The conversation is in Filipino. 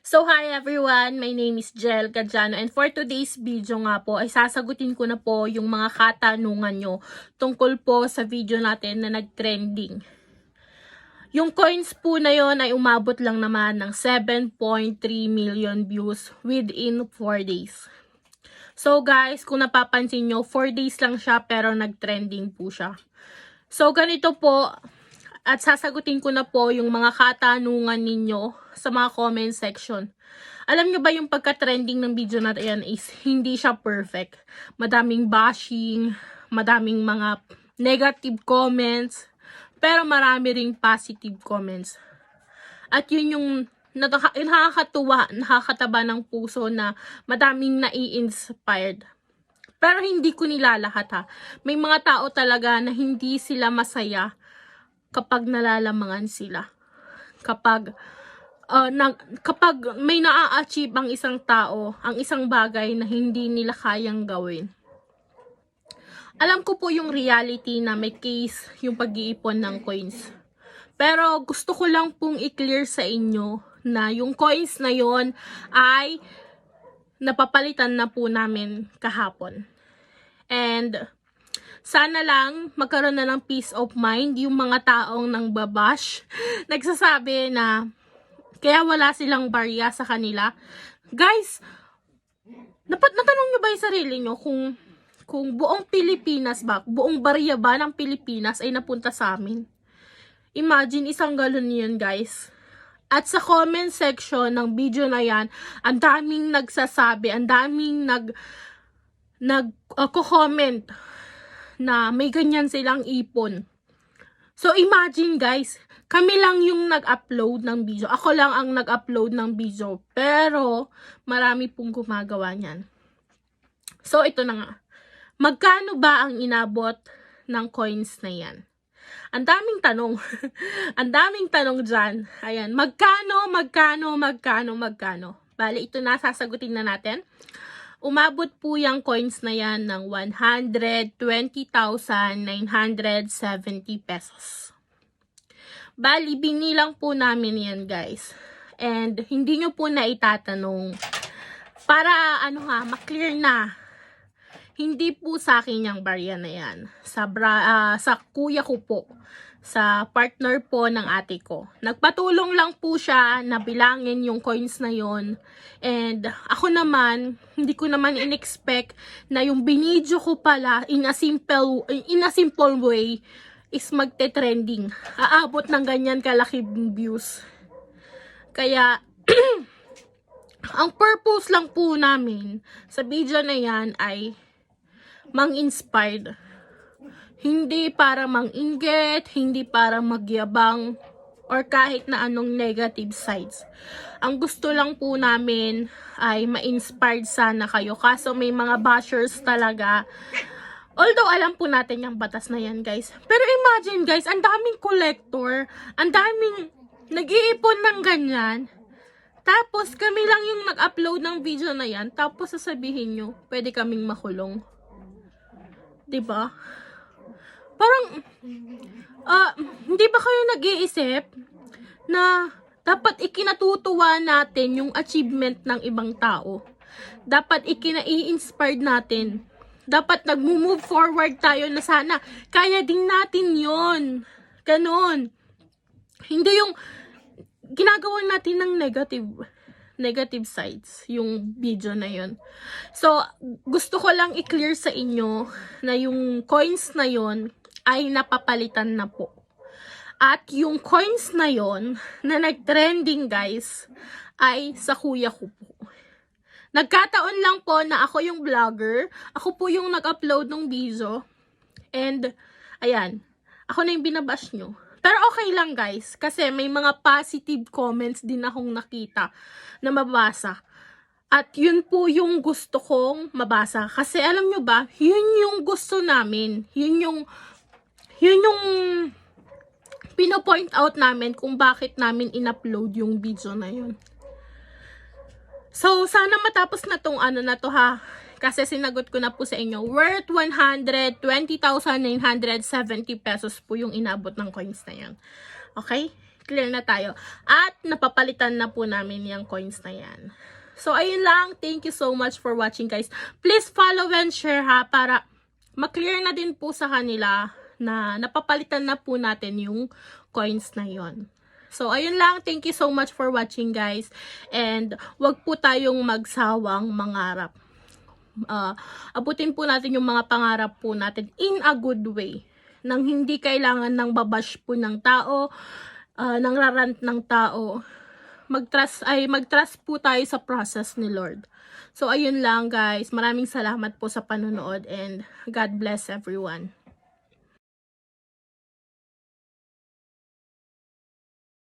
So hi everyone, my name is Jel Gadjano and for today's video nga po ay sasagutin ko na po yung mga katanungan nyo tungkol po sa video natin na nag-trending. Yung coins po na yon ay umabot lang naman ng 7.3 million views within 4 days. So guys, kung napapansin nyo, 4 days lang siya pero nag-trending po siya. So ganito po, at sasagutin ko na po yung mga katanungan ninyo sa mga comment section. Alam nyo ba yung pagka-trending ng video na yan is hindi siya perfect. Madaming bashing, madaming mga negative comments, pero marami ring positive comments. At yun yung nakakatuwa, nakakataba ng puso na madaming nai-inspired. Pero hindi ko nilalahat ha. May mga tao talaga na hindi sila masaya kapag nalalamangan sila. Kapag uh, na, kapag may naa-achieve ang isang tao, ang isang bagay na hindi nila kayang gawin. Alam ko po yung reality na may case yung pag-iipon ng coins. Pero gusto ko lang pong i-clear sa inyo na yung coins na yon ay napapalitan na po namin kahapon. And sana lang magkaroon na ng peace of mind yung mga taong nang babash. Nagsasabi na kaya wala silang barya sa kanila. Guys, dapat natanong nyo ba yung sarili nyo kung kung buong Pilipinas ba, buong barya ba ng Pilipinas ay napunta sa amin? Imagine isang galon yun guys. At sa comment section ng video na yan, ang daming nagsasabi, ang daming nag nag uh, comment na may ganyan silang ipon. So imagine guys, kami lang yung nag-upload ng video. Ako lang ang nag-upload ng video. Pero marami pong gumagawa niyan. So ito na nga. Magkano ba ang inabot ng coins na yan? Ang daming tanong. ang daming tanong dyan. Ayan. Magkano, magkano, magkano, magkano? Bale, ito na sasagutin na natin. Umabot po yung coins na yan ng 120,970 pesos. Bali, binilang po namin yan guys. And hindi nyo po na itatanong para ano ha, maklear na. Hindi po sa akin yung barya na yan. Sa, bra, ah, sa kuya ko po. Sa partner po ng ate ko. Nagpatulong lang po siya na bilangin yung coins na yon And ako naman, hindi ko naman in-expect na yung binidyo ko pala in a simple, in a simple way is magte-trending. Aabot ng ganyan kalaki views. Kaya, ang purpose lang po namin sa video na yan ay mang-inspired. Hindi para mang-inggit, hindi para magyabang, or kahit na anong negative sides. Ang gusto lang po namin ay ma-inspired sana kayo. Kaso may mga bashers talaga. Although alam po natin yung batas na yan guys. Pero imagine guys, ang daming collector, ang daming nag-iipon ng ganyan. Tapos kami lang yung nag-upload ng video na yan. Tapos sasabihin nyo, pwede kaming makulong. 'Di ba? Parang ah hindi ba kayo nag-iisip na dapat ikinatutuwa natin yung achievement ng ibang tao? Dapat ikina-inspired natin. Dapat nag-move forward tayo na sana kaya din natin 'yon. Ganon. Hindi yung ginagawa natin ng negative negative sides yung video na yun. So, gusto ko lang i-clear sa inyo na yung coins na yon ay napapalitan na po. At yung coins na yon na nag-trending guys ay sa kuya ko po. Nagkataon lang po na ako yung vlogger. Ako po yung nag-upload ng video. And, ayan. Ako na yung binabash nyo. Pero okay lang guys, kasi may mga positive comments din akong nakita na mabasa. At yun po yung gusto kong mabasa. Kasi alam nyo ba, yun yung gusto namin. Yun yung, yun yung pinopoint out namin kung bakit namin in-upload yung video na yun. So, sana matapos na tong ano na to ha. Kasi sinagot ko na po sa inyo, worth 120,970 pesos po yung inabot ng coins na yan. Okay? clear na tayo. At napapalitan na po namin yung coins na yan. So, ayun lang. Thank you so much for watching, guys. Please follow and share, ha, para maklear na din po sa kanila na napapalitan na po natin yung coins na yon. So, ayun lang. Thank you so much for watching, guys. And, wag po tayong magsawang mangarap. Uh, abutin po natin yung mga pangarap po natin in a good way. Nang hindi kailangan ng babash po ng tao, uh, ng rarant ng tao. Mag-trust, ay mag-trust po tayo sa process ni Lord. So, ayun lang guys. Maraming salamat po sa panonood and God bless everyone.